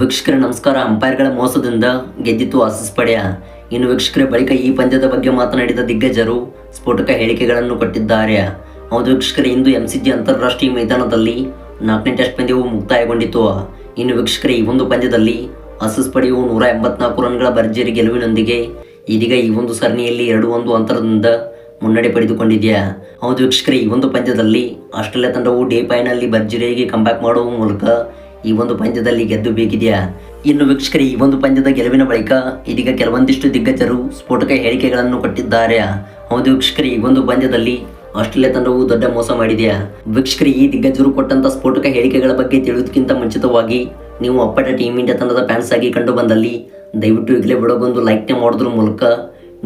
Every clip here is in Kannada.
ವೀಕ್ಷಕರೇ ನಮಸ್ಕಾರ. ಅಂಪೈರ್ಗಳ ಮೋಸದಿಂದ ಗೆದ್ದಿತ್ತು ಆಸೀಸ್ ಪಡೆಯ. ಇನ್ನು ವೀಕ್ಷಕರ ಬಳಿಕ ಈ ಪಂದ್ಯದ ಬಗ್ಗೆ ಮಾತನಾಡಿದ ದಿಗ್ಗಜರು ಸ್ಫೋಟಕ ಹೇಳಿಕೆಗಳನ್ನು ಕೊಟ್ಟಿದ್ದಾರೆ. ಹೌದು ವೀಕ್ಷಕರ, ಇಂದು ಎಂಸಿಜಿ ಅಂತಾರಾಷ್ಟ್ರೀಯ ಮೈದಾನದಲ್ಲಿ ನಾಲ್ಕನೇ ಟೆಸ್ಟ್ ಪಂದ್ಯವು ಮುಕ್ತಾಯಗೊಂಡಿತು. ಇನ್ನು ವೀಕ್ಷಕರ, ಈ ಒಂದು ಪಂದ್ಯದಲ್ಲಿ ಆಸೀಸ್ ಪಡೆಯು ನೂರ ಎಂಬತ್ನಾಲ್ಕು ರನ್ಗಳ ಭರ್ಜರಿ ಗೆಲುವಿನೊಂದಿಗೆ ಇದೀಗ ಈ ಒಂದು ಸರಣಿಯಲ್ಲಿ ಎರಡು ಒಂದು ಅಂತರದಿಂದ ಮುನ್ನಡೆ ಪಡೆದುಕೊಂಡಿದೆಯಾ. ಹೌದು ವೀಕ್ಷಕರೇ, ಈ ಒಂದು ಪಂದ್ಯದಲ್ಲಿ ಆಸ್ಟ್ರೇಲಿಯಾ ತಂಡವು ಡೇ ಪೈನಲ್ಲಿ ಭರ್ಜರಿಯಾಗಿ ಕಂಬ್ಯಾಕ್ ಮಾಡುವ ಮೂಲಕ ಈ ಒಂದು ಪಂದ್ಯದಲ್ಲಿ ಗೆದ್ದು ಬೇಕಿದೆಯಾ? ಇನ್ನು ವೀಕ್ಷಕರೇ, ಈ ಒಂದು ಪಂದ್ಯದ ಗೆಲುವಿನ ಬಳಿಕ ಇದೀಗ ಕೆಲವೊಂದಿಷ್ಟು ದಿಗ್ಗಜರು ಸ್ಫೋಟಕ ಹೇಳಿಕೆಗಳನ್ನು ಕೊಟ್ಟಿದ್ದಾರೆ. ಹೌದು ವೀಕ್ಷಕರೇ, ಈ ಒಂದು ಪಂದ್ಯದಲ್ಲಿ ಆಸ್ಟ್ರೇಲಿಯಾ ತಂಡವು ದೊಡ್ಡ ಮೋಸ ಮಾಡಿದೆಯಾ? ವೀಕ್ಷಕರು, ಈ ದಿಗ್ಗಜರು ಕೊಟ್ಟಂತ ಸ್ಫೋಟಕ ಹೇಳಿಕೆಗಳ ಬಗ್ಗೆ ತಿಳಿಯೋದಕ್ಕಿಂತ ಮುಂಚಿತವಾಗಿ ನೀವು ಅಪ್ಪಟ ಟೀಮ್ ಇಂಡಿಯಾ ತಂಡದ ಫ್ಯಾನ್ಸ್ ಆಗಿ ಕಂಡು ಬಂದಲ್ಲಿ ದಯವಿಟ್ಟು ಈಗಲೇ ಬಿಡೋಗೊಂದು ಲೈಕ್ನ ಮಾಡೋದ್ರ ಮೂಲಕ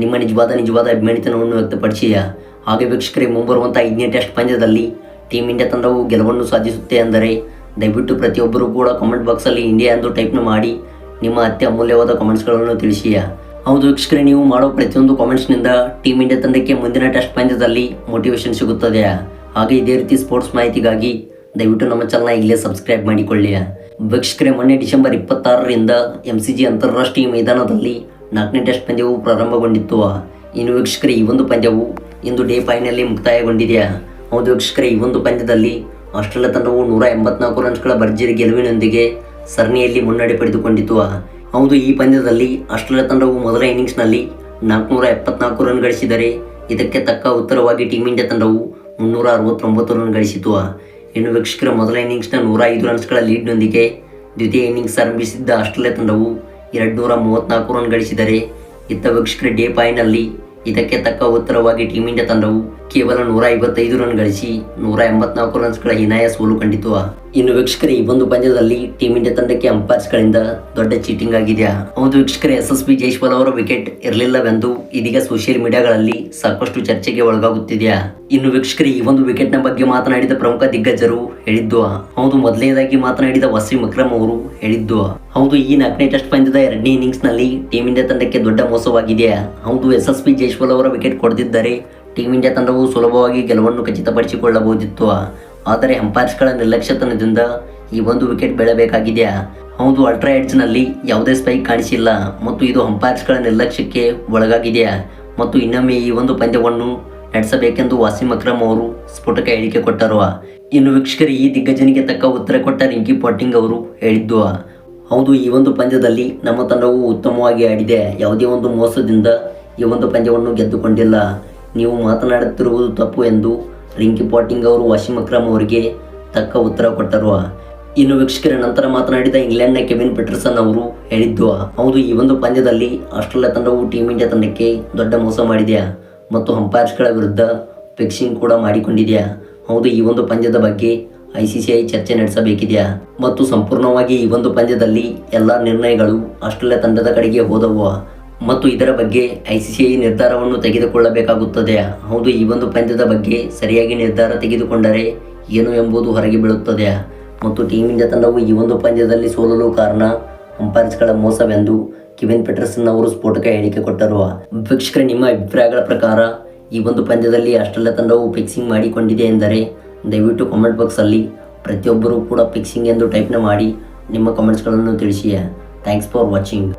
ನಿಮ್ಮ ನಿಜವಾದ ನಿಜವಾದ ಅಭಿಮಾನಿತನವನ್ನು ವ್ಯಕ್ತಪಡಿಸಿಯಾ? ಹಾಗೆ ವೀಕ್ಷಕರಿ ಮುಂಬರುವಂಥ ಐದನೇ ಟೆಸ್ಟ್ ಪಂದ್ಯದಲ್ಲಿ ಟೀಮ್ ಇಂಡಿಯಾ ತಂಡವು ಗೆಲುವನ್ನು ಸಾಧಿಸುತ್ತೆ ಅಂದರೆ ದಯವಿಟ್ಟು ಪ್ರತಿಯೊಬ್ಬರು ಕೂಡ ಕಾಮೆಂಟ್ ಬಾಕ್ಸಲ್ಲಿ ಇಂಡಿಯಾ ಎಂದು ಟೈಪ್ನ ಮಾಡಿ ನಿಮ್ಮ ಅತ್ಯ ಅಮೂಲ್ಯವಾದ ಕಮೆಂಟ್ಸ್ಗಳನ್ನು ತಿಳಿಸಿ ಹೌದು ವೀಕ್ಷಕರೇ, ನೀವು ಮಾಡೋ ಪ್ರತಿಯೊಂದು ಕಾಮೆಂಟ್ಸ್ನಿಂದ ಟೀಮ್ ಇಂಡಿಯಾ ತಂಡಕ್ಕೆ ಮುಂದಿನ ಟೆಸ್ಟ್ ಪಂದ್ಯದಲ್ಲಿ ಮೋಟಿವೇಶನ್ ಸಿಗುತ್ತದೆ. ಹಾಗೆ ಇದೇ ರೀತಿ ಸ್ಪೋರ್ಟ್ಸ್ ಮಾಹಿತಿಗಾಗಿ ದಯವಿಟ್ಟು ನಮ್ಮ ಚಾನಲ್ನ ಇಲ್ಲೇ ಸಬ್ಸ್ಕ್ರೈಬ್ ಮಾಡಿಕೊಳ್ಳಿ ವೀಕ್ಷಕರೇ, ಮೊನ್ನೆ ಡಿಸೆಂಬರ್ ಇಪ್ಪತ್ತಾರರಿಂದ ಎಂ ಸಿ ಜಿ ಅಂತಾರಾಷ್ಟ್ರೀಯ ಮೈದಾನದಲ್ಲಿ ನಾಲ್ಕನೇ ಟೆಸ್ಟ್ ಪಂದ್ಯವು ಪ್ರಾರಂಭಗೊಂಡಿತ್ತು. ಇನ್ನು ವೀಕ್ಷಕರೇ, ಈ ಒಂದು ಪಂದ್ಯವು ಇಂದು ಡೇ ಫೈನಲ್ಲಿ ಮುಕ್ತಾಯಗೊಂಡಿದೆಯಾ? ಹೌದು ವೀಕ್ಷಕರೇ, ಈ ಒಂದು ಪಂದ್ಯದಲ್ಲಿ ಆಸ್ಟ್ರೇಲಿಯಾ ತಂಡವು ನೂರ ಎಂಬತ್ನಾಲ್ಕು ರನ್ಸ್ಗಳ ಭರ್ಜರಿ ಗೆಲುವಿನೊಂದಿಗೆ ಸರಣಿಯಲ್ಲಿ ಮುನ್ನಡೆ ಪಡೆದುಕೊಂಡಿತು. ಹೌದು, ಈ ಪಂದ್ಯದಲ್ಲಿ ಆಸ್ಟ್ರೇಲಿಯಾ ತಂಡವು ಮೊದಲ ಇನ್ನಿಂಗ್ಸ್ನಲ್ಲಿ ನಾಲ್ಕುನೂರ ಎಪ್ಪತ್ನಾಲ್ಕು ರನ್ ಗಳಿಸಿದರೆ ಇದಕ್ಕೆ ತಕ್ಕ ಉತ್ತರವಾಗಿ ಟೀಮ್ ಇಂಡಿಯಾ ತಂಡವು ಮುನ್ನೂರ ಅರವತ್ತೊಂಬತ್ತು ರನ್ ಗಳಿಸಿತು. ಇನ್ನು ವೀಕ್ಷಕರ ಮೊದಲ ಇನ್ನಿಂಗ್ಸ್ನ ನೂರ ಐದು ರನ್ಸ್ಗಳ ಲೀಡ್ನೊಂದಿಗೆ ದ್ವಿತೀಯ ಇನ್ನಿಂಗ್ಸ್ ಆರಂಭಿಸಿದ್ದ ಆಸ್ಟ್ರೇಲಿಯಾ ತಂಡವು ಎರಡು ನೂರ ಮೂವತ್ತ್ನಾಲ್ಕು ರನ್ ಗಳಿಸಿದರೆ ಇತ್ತ ವೀಕ್ಷಕರ ಡೇ ಪಾಯ್ನಲ್ಲಿ ಇದಕ್ಕೆ ತಕ್ಕ ಉತ್ತರವಾಗಿ ಟೀಮ್ ಇಂಡಿಯಾ ತಂಡವು ಕೇವಲ ನೂರ ಐವತ್ತೈದು ರನ್ ಗಳಿಸಿ ನೂರ ಎಂಬತ್ನಾಲ್ಕು ರನ್ಸ್ಗಳ ಹೀನಾಯ ಸೋಲು ಕಂಡಿತು. ಇನ್ನು ವೀಕ್ಷಕರೇ, ಈ ಒಂದು ಪಂದ್ಯದಲ್ಲಿ ಟೀಮ್ ಇಂಡಿಯಾ ತಂಡಕ್ಕೆ ಅಂಪೈರ್ಸ್ಗಳಿಂದ ದೊಡ್ಡ ಚೀಟಿಂಗ್ ಆಗಿದೆ. ಹೌದು ವೀಕ್ಷಕರೇ ಎಸ್ ಎಸ್ ಬಿ ಜೈಶ್ವಾಲ್ ಅವರ ವಿಕೆಟ್ ಇರಲಿಲ್ಲವೆಂದು ಇದೀಗ ಸೋಷಿಯಲ್ ಮೀಡಿಯಾಗಳಲ್ಲಿ ಸಾಕಷ್ಟು ಚರ್ಚೆಗೆ ಒಳಗಾಗುತ್ತಿದೆಯಾ ಇನ್ನು ವೀಕ್ಷಕರೇ, ಈ ಒಂದು ವಿಕೆಟ್ನ ಬಗ್ಗೆ ಮಾತನಾಡಿದ ಪ್ರಮುಖ ದಿಗ್ಗಜರು ಹೇಳಿದ್ದು, ಹೌದು ಮೊದಲನೇದಾಗಿ ಮಾತನಾಡಿದ ವಸೀಂ ಅಕ್ರಮ್ ಅವರು ಹೇಳಿದ್ದು, ಹೌದು ಈ ನಾಲ್ಕನೇ ಟೆಸ್ಟ್ ಪಂದ್ಯದ ಎರಡನೇ ಇನ್ನಿಂಗ್ಸ್ನಲ್ಲಿ ಟೀಮ್ ಇಂಡಿಯಾ ತಂಡಕ್ಕೆ ದೊಡ್ಡ ಮೋಸವಾಗಿದೆಯಾ ಹೌದು ಎಸ್ ಎಸ್ ಪಿ ಜೈಶ್ವಾಲ್ ಅವರ ವಿಕೆಟ್ ಕೊಡದಿದ್ದರೆ ಟೀಮ್ ಇಂಡಿಯಾ ತಂಡವು ಸುಲಭವಾಗಿ ಗೆಲುವನ್ನು ಖಚಿತಪಡಿಸಿಕೊಳ್ಳಬಹುದಿತ್ತು. ಆದರೆ ಅಂಪೈರ್ಸ್ಗಳ ನಿರ್ಲಕ್ಷ್ಯತನದಿಂದ ಈ ಒಂದು ವಿಕೆಟ್ ಬೆಳಬೇಕಾಗಿದೆ ಹೌದು ಅಲ್ಟ್ರಾ ನಲ್ಲಿ ಯಾವುದೇ ಸ್ಪೈಕ್ ಕಾಣಿಸಿಲ್ಲ. ಮತ್ತು ಇದು ಅಂಪೈರ್ಸ್ಗಳ ನಿರ್ಲಕ್ಷ್ಯಕ್ಕೆ ಒಳಗಾಗಿದೆ ಮತ್ತು ಇನ್ನೊಮ್ಮೆ ಈ ಒಂದು ಪಂದ್ಯವನ್ನು ನಡೆಸಬೇಕೆಂದು ವಾಸಿಂ ಅಕ್ರಮ್ ಅವರು ಸ್ಫೋಟಕ ಹೇಳಿಕೆ ಕೊಟ್ಟರು ಇನ್ನು ವೀಕ್ಷಕರು, ಈ ದಿಗ್ಗಜನಿಗೆ ತಕ್ಕ ಉತ್ತರ ಕೊಟ್ಟ ರಿಂಕಿ ಪಾಟಿಂಗ್ ಅವರು ಹೇಳಿದ್ದು, ಹೌದು, ಈ ಒಂದು ಪಂದ್ಯದಲ್ಲಿ ನಮ್ಮ ತಂಡವು ಉತ್ತಮವಾಗಿ ಆಡಿದೆ. ಯಾವುದೇ ಒಂದು ಮೋಸದಿಂದ ಈ ಒಂದು ಪಂದ್ಯವನ್ನು ಗೆದ್ದುಕೊಂಡಿಲ್ಲ. ನೀವು ಮಾತನಾಡುತ್ತಿರುವುದು ತಪ್ಪು ಎಂದು ರಿಂಕಿ ಪಾಟಿಂಗ್ ಅವರು ವಾಶಿಮ್ ಅಕ್ರಮ್ ಅವರಿಗೆ ತಕ್ಕ ಉತ್ತರ ಕೊಟ್ಟರು. ಇನ್ನು ವೀಕ್ಷಕರ ನಂತರ ಮಾತನಾಡಿದ ಇಂಗ್ಲೆಂಡ್ನ ಕೆವಿನ್ ಪೀಟರ್ಸನ್ ಅವರು ಹೇಳಿದ್ದು, ಹೌದು, ಈ ಒಂದು ಪಂದ್ಯದಲ್ಲಿ ಆಸ್ಟ್ರೇಲಿಯಾ ತಂಡವು ಟೀಮ್ ಇಂಡಿಯಾ ತಂಡಕ್ಕೆ ದೊಡ್ಡ ಮೋಸ ಮಾಡಿದೆಯಾ ಮತ್ತು ಅಂಪೈರ್ಸ್ಗಳ ವಿರುದ್ಧ ಫಿಕ್ಸಿಂಗ್ ಕೂಡ ಮಾಡಿಕೊಂಡಿದೆಯಾ ಹೌದು, ಈ ಒಂದು ಪಂದ್ಯದ ಬಗ್ಗೆ ಐ ಸಿ ಸಿ ಐ ಚರ್ಚೆ ನಡೆಸಬೇಕಿದೆಯಾ ಮತ್ತು ಸಂಪೂರ್ಣವಾಗಿ ಈ ಒಂದು ಪಂದ್ಯದಲ್ಲಿ ಎಲ್ಲ ನಿರ್ಣಯಗಳು ಆಸ್ಟ್ರೇಲಿಯಾ ತಂಡದ ಕಡೆಗೆ ಹೋದವು. ಮತ್ತು ಇದರ ಬಗ್ಗೆ ಐ ಸಿ ಐ ನಿರ್ಧಾರವನ್ನು ತೆಗೆದುಕೊಳ್ಳಬೇಕಾಗುತ್ತದೆ. ಹೌದು, ಈ ಒಂದು ಪಂದ್ಯದ ಬಗ್ಗೆ ಸರಿಯಾಗಿ ನಿರ್ಧಾರ ತೆಗೆದುಕೊಂಡರೆ ಏನು ಎಂಬುದು ಹೊರಗೆ ಬೀಳುತ್ತದೆ. ಮತ್ತು ಟೀಮ್ ಇಂಡಿಯಾ ತಂಡವು ಈ ಒಂದು ಪಂದ್ಯದಲ್ಲಿ ಸೋಲಲು ಕಾರಣ ಅಂಪೈರ್ಸ್ಗಳ ಮೋಸವೆಂದು ಕಿವಿನ್ ಪೆಟರ್ಸನ್ ಅವರು ಸ್ಫೋಟಕ ಹೇಳಿಕೆ ಕೊಟ್ಟರು. ವೀಕ್ಷಕರ, ನಿಮ್ಮ ಅಭಿಪ್ರಾಯಗಳ ಪ್ರಕಾರ ಈ ಒಂದು ಪಂದ್ಯದಲ್ಲಿ ಆಸ್ಟ್ರೇಲಿಯಾ ತಂಡವು ಫಿಕ್ಸಿಂಗ್ ಮಾಡಿಕೊಂಡಿದೆ ಎಂದರೆ ದಯವಿಟ್ಟು ಕಾಮೆಂಟ್ ಬಾಕ್ಸಲ್ಲಿ ಪ್ರತಿಯೊಬ್ಬರೂ ಕೂಡ ಫಿಕ್ಸಿಂಗ್ ಎಂದು ಟೈಪ್ನ ಮಾಡಿ ನಿಮ್ಮ ಕಾಮೆಂಟ್ಸ್ಗಳನ್ನು ತಿಳಿಸಿ. Thanks for watching.